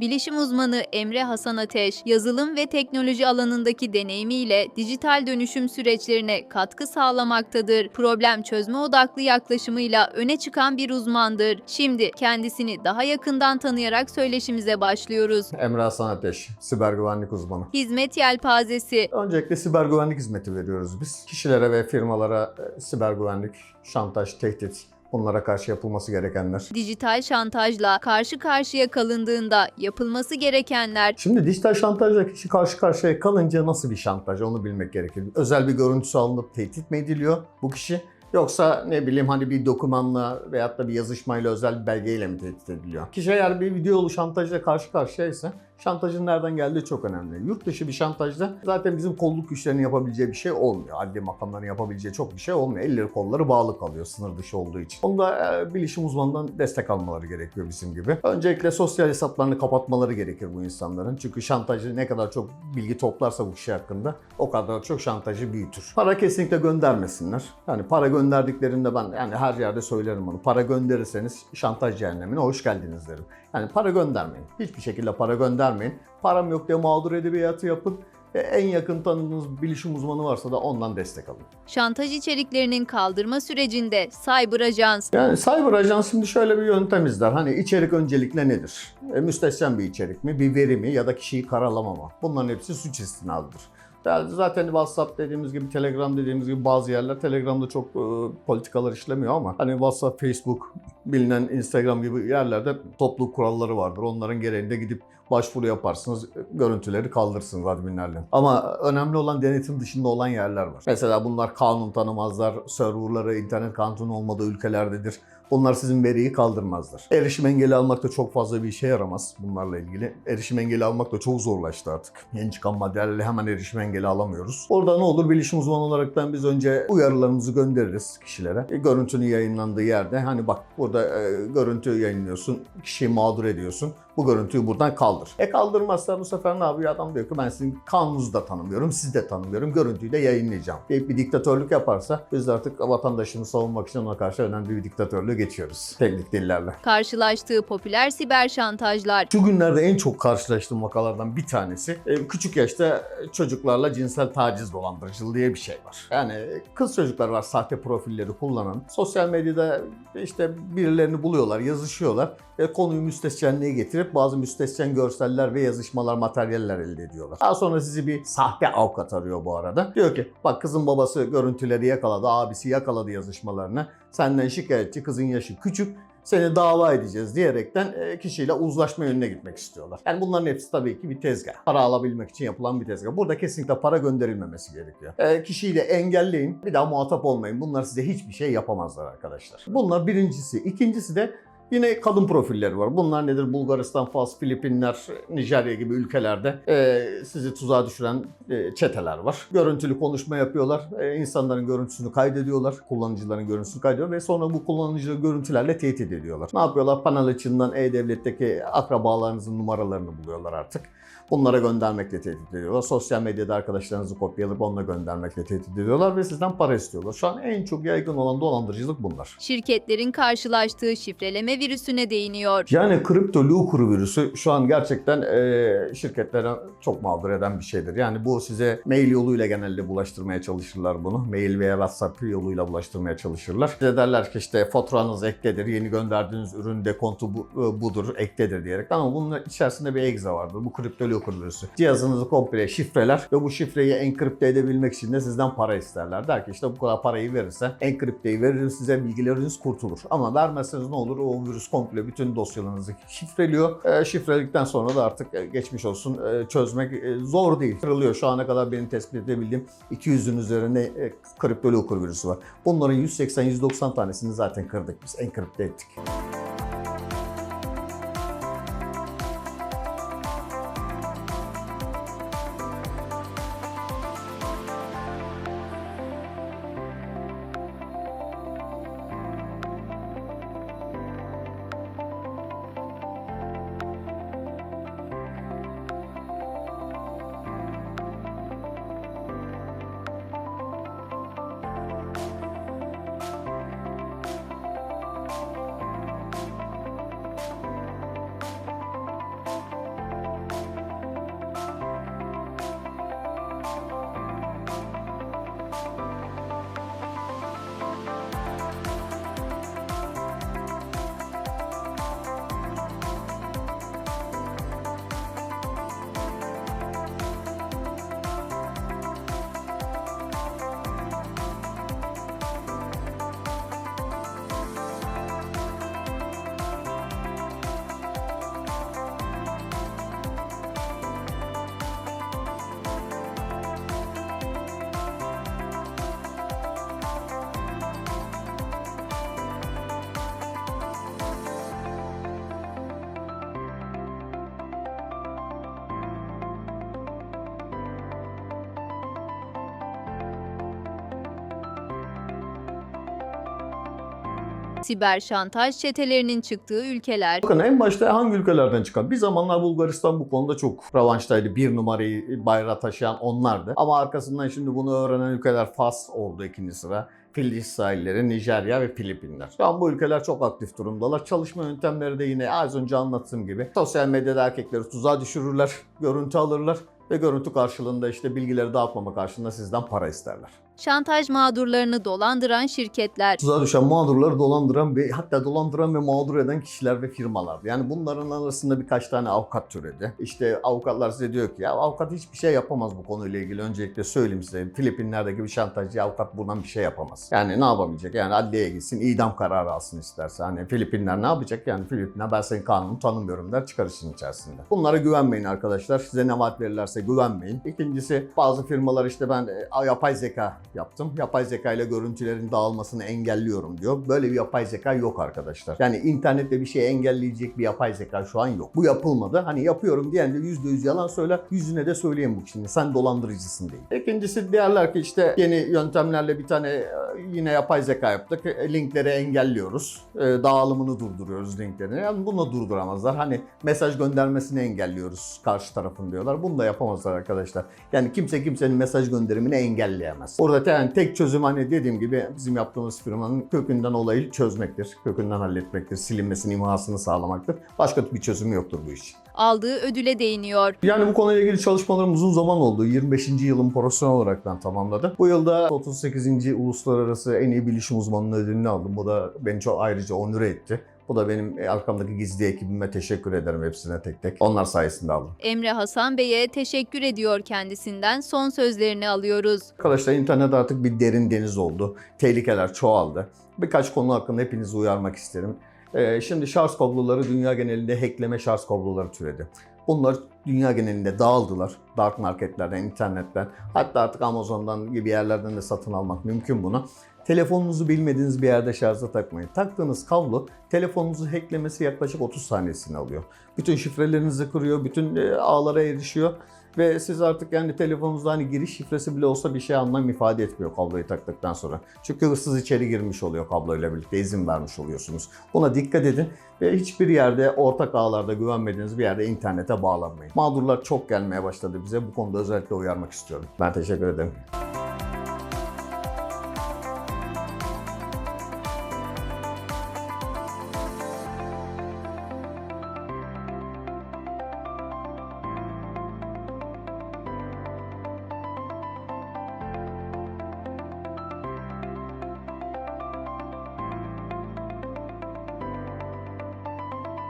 Bilişim uzmanı Emre Hasan Ateş, yazılım ve teknoloji alanındaki deneyimiyle dijital dönüşüm süreçlerine katkı sağlamaktadır. Problem çözme odaklı yaklaşımıyla öne çıkan bir uzmandır. Şimdi kendisini daha yakından tanıyarak söyleşimize başlıyoruz. Emre Hasan Ateş, siber güvenlik uzmanı. Hizmet yelpazesi, Öncelikle siber güvenlik hizmeti veriyoruz biz. Kişilere ve firmalara e, siber güvenlik, şantaj, tehdit, bunlara karşı yapılması gerekenler. dijital şantajla karşı karşıya kalındığında yapılması gerekenler, Şimdi dijital şantajla kişi karşı karşıya kalınca nasıl bir şantaj onu bilmek gerekir. Özel bir görüntüsü alınıp tehdit mi ediliyor bu kişi? Yoksa ne bileyim hani bir dokümanla veyahut da bir yazışmayla özel bir belgeyle mi tehdit ediliyor? Kişi eğer bir videolu şantajla karşı karşıya ise şantajın nereden geldiği çok önemli. Yurt dışı bir şantajda zaten bizim kolluk güçlerinin yapabileceği bir şey olmuyor. Adli makamların yapabileceği çok bir şey olmuyor. Elleri kolları bağlı kalıyor sınır dışı olduğu için. Onda e, bilişim uzmanından destek almaları gerekiyor bizim gibi. Öncelikle sosyal hesaplarını kapatmaları gerekir bu insanların. Çünkü şantajı ne kadar çok bilgi toplarsa bu kişi hakkında o kadar çok şantajı büyütür. Para kesinlikle göndermesinler. Yani para gönderdiklerinde ben yani her yerde söylerim bunu. Para gönderirseniz şantaj cehennemine hoş geldiniz derim. Yani para göndermeyin. Hiçbir şekilde para göndermeyin. Param yok diye mağdur edebiyatı yapın. E, En yakın tanıdığınız bilişim uzmanı varsa da ondan destek alın. şantaj içeriklerinin kaldırma sürecinde cyber ajans, Yani cyber ajans şimdi şöyle bir yöntem izler. Hani içerik öncelikle nedir? E, müstehcen bir içerik mi, bir veri mi ya da kişiyi karalama mı? Bunların hepsi suç istinadıdır. Yani zaten WhatsApp dediğimiz gibi, Telegram dediğimiz gibi bazı yerler Telegram'da çok e, politikalar işlemiyor ama hani WhatsApp, Facebook, bilinen Instagram gibi yerlerde topluluk kuralları vardır. Onların gereğinde gidip başvuru yaparsınız, görüntüleri kaldırırsınız adminlerle. Ama önemli olan denetim dışında olan yerler var. Mesela bunlar kanun tanımazlar, serverları internet kanunu olmadığı ülkelerdedir. Bunlar sizin veriyi kaldırmazlar. Erişim engeli almak da çok fazla bir işe yaramaz bunlarla ilgili. Erişim engeli almak da çok zorlaştı artık. Yeni çıkan maddelerle hemen erişim engeli alamıyoruz. Orada ne olur bilişim uzmanı olaraktan biz önce uyarılarımızı göndeririz kişilere. E, görüntünün yayınlandığı yerde hani bak burada e, görüntü yayınlıyorsun, kişiyi mağdur ediyorsun. Bu görüntüyü buradan kaldır. E kaldırmazsa bu sefer ne yapıyor? Adam diyor ki ben sizin kanununuzu da tanımıyorum, sizi de tanımıyorum. Görüntüyü de yayınlayacağım. Bir, bir diktatörlük yaparsa biz de artık vatandaşımızı savunmak için ona karşı önemli bir diktatörlüğe geçiyoruz. Teknik dillerle. karşılaştığı popüler siber şantajlar, Şu günlerde en çok karşılaştığım vakalardan bir tanesi e, küçük yaşta çocuklarla cinsel taciz dolandırıcılığı diye bir şey var. Yani kız çocuklar var sahte profilleri kullanan. Sosyal medyada işte birilerini buluyorlar, yazışıyorlar. Ve konuyu müstehcenliğe getirip bazı müstehcen görseller ve yazışmalar, materyaller elde ediyorlar. Daha sonra sizi bir sahte avukat arıyor bu arada. Diyor ki bak kızın babası görüntüleri yakaladı, abisi yakaladı yazışmalarını. Senden şikayetçi, kızın yaşı küçük seni dava edeceğiz diyerekten e, kişiyle uzlaşma yönüne gitmek istiyorlar. Yani bunların hepsi tabii ki bir tezgah. Para alabilmek için yapılan bir tezgah. Burada kesinlikle para gönderilmemesi gerekiyor. E, kişiyle engelleyin, bir daha muhatap olmayın. Bunlar size hiçbir şey yapamazlar arkadaşlar. Bunlar birincisi. İkincisi de Yine kadın profilleri var. Bunlar nedir? Bulgaristan, Fas, Filipinler, Nijerya gibi ülkelerde e, sizi tuzağa düşüren e, çeteler var. Görüntülü konuşma yapıyorlar. E, insanların görüntüsünü kaydediyorlar. Kullanıcıların görüntüsünü kaydediyorlar ve sonra bu kullanıcı görüntülerle tehdit ediyorlar. Ne yapıyorlar? Panel açığından E-Devlet'teki akrabalarınızın numaralarını buluyorlar artık. Bunlara göndermekle tehdit ediyorlar. Sosyal medyada arkadaşlarınızı kopyalayıp onunla göndermekle tehdit ediyorlar ve sizden para istiyorlar. Şu an en çok yaygın olan dolandırıcılık bunlar. şirketlerin karşılaştığı şifreleme virüsüne değiniyor. Yani kripto lucre virüsü şu an gerçekten e, şirketlere çok mağdur eden bir şeydir. Yani bu size mail yoluyla genelde bulaştırmaya çalışırlar bunu. Mail veya WhatsApp yoluyla bulaştırmaya çalışırlar. Size derler ki işte faturanız ektedir, yeni gönderdiğiniz ürün dekontu bu, e, budur, ektedir diyerek. Ama bunun içerisinde bir egza vardır. Bu kripto virüsü. Cihazınızı komple şifreler ve bu şifreyi enkripte edebilmek için de sizden para isterler. Der ki işte bu kadar parayı verirse enkripteyi veririm size bilgileriniz kurtulur. Ama vermezseniz ne olur? O virüs komple bütün dosyalarınızı şifreliyor. E, şifreledikten sonra da artık e, geçmiş olsun e, çözmek e, zor değil. Kırılıyor. Şu ana kadar benim tespit edebildiğim 200'ün üzerinde e, kripto virüsü var. Bunların 180-190 tanesini zaten kırdık biz. Enkripte ettik. Siber şantaj çetelerinin çıktığı ülkeler. Bakın en başta hangi ülkelerden çıkan? Bir zamanlar Bulgaristan bu konuda çok revanştaydı. Bir numarayı bayrağı taşıyan onlardı. Ama arkasından şimdi bunu öğrenen ülkeler Fas oldu ikinci sıra. Filiz sahilleri, Nijerya ve Filipinler. Şu an bu ülkeler çok aktif durumdalar. Çalışma yöntemleri de yine az önce anlattığım gibi. Sosyal medyada erkekleri tuzağa düşürürler, görüntü alırlar ve görüntü karşılığında işte bilgileri dağıtmama karşılığında sizden para isterler. Şantaj mağdurlarını dolandıran şirketler. Tuzağa düşen mağdurları dolandıran ve hatta dolandıran ve mağdur eden kişiler ve firmalar. Yani bunların arasında birkaç tane avukat türedi. İşte avukatlar size diyor ki ya avukat hiçbir şey yapamaz bu konuyla ilgili. Öncelikle söyleyeyim size. Filipinler'deki bir şantajcı avukat buradan bir şey yapamaz. Yani ne yapabilecek? Yani adliyeye gitsin, idam kararı alsın isterse. Hani Filipinler ne yapacak? Yani Filipinler ben senin kanunu tanımıyorum der çıkar işin içerisinde. Bunlara güvenmeyin arkadaşlar. Size ne vaat verirlerse güvenmeyin. İkincisi bazı firmalar işte ben e, yapay zeka yaptım. Yapay zeka ile görüntülerin dağılmasını engelliyorum diyor. Böyle bir yapay zeka yok arkadaşlar. Yani internette bir şeyi engelleyecek bir yapay zeka şu an yok. Bu yapılmadı. Hani yapıyorum diyen de %100 yalan söyler. Yüzüne de söyleyeyim bu şimdi. Sen dolandırıcısın değil. İkincisi diğerler ki işte yeni yöntemlerle bir tane e, yine yapay zeka yaptık. E, Linkleri engelliyoruz. E, Dağılımını durduruyoruz linklerin. Yani bunu durduramazlar. Hani mesaj göndermesini engelliyoruz karşı tarafın diyorlar. Bunu da yapamazlar arkadaşlar. Yani kimse kimsenin mesaj gönderimini engelleyemez. Orada yani tek çözüm hani dediğim gibi bizim yaptığımız firmanın kökünden olayı çözmektir. Kökünden halletmektir. Silinmesini, imhasını sağlamaktır. Başka bir çözümü yoktur bu iş. Aldığı ödüle değiniyor. Yani bu konuyla ilgili çalışmalarım uzun zaman oldu. 25. yılım profesyonel olarak ben tamamladım. Bu yılda 38. Uluslararası En iyi Bilişim Uzmanlığı ödülünü aldım. Bu da beni çok ayrıca onur etti. Bu da benim e, arkamdaki gizli ekibime teşekkür ederim hepsine tek tek. Onlar sayesinde aldım. Emre Hasan Bey'e teşekkür ediyor kendisinden. Son sözlerini alıyoruz. Arkadaşlar internet artık bir derin deniz oldu. Tehlikeler çoğaldı. Birkaç konu hakkında hepinizi uyarmak isterim. Ee, şimdi şarj kabloları dünya genelinde hackleme şarj kabloları türedi. Bunlar dünya genelinde dağıldılar. Dark marketlerden, internetten, hatta artık Amazon'dan gibi yerlerden de satın almak mümkün bunu. Telefonunuzu bilmediğiniz bir yerde şarja takmayın. Taktığınız kablo telefonunuzu hacklemesi yaklaşık 30 saniyesini alıyor. Bütün şifrelerinizi kırıyor, bütün e, ağlara erişiyor. Ve siz artık yani telefonunuzda hani giriş şifresi bile olsa bir şey anlam ifade etmiyor kabloyu taktıktan sonra. Çünkü hırsız içeri girmiş oluyor kabloyla birlikte izin vermiş oluyorsunuz. Buna dikkat edin ve hiçbir yerde ortak ağlarda güvenmediğiniz bir yerde internete bağlanmayın. Mağdurlar çok gelmeye başladı bize. Bu konuda özellikle uyarmak istiyorum. Ben teşekkür ederim.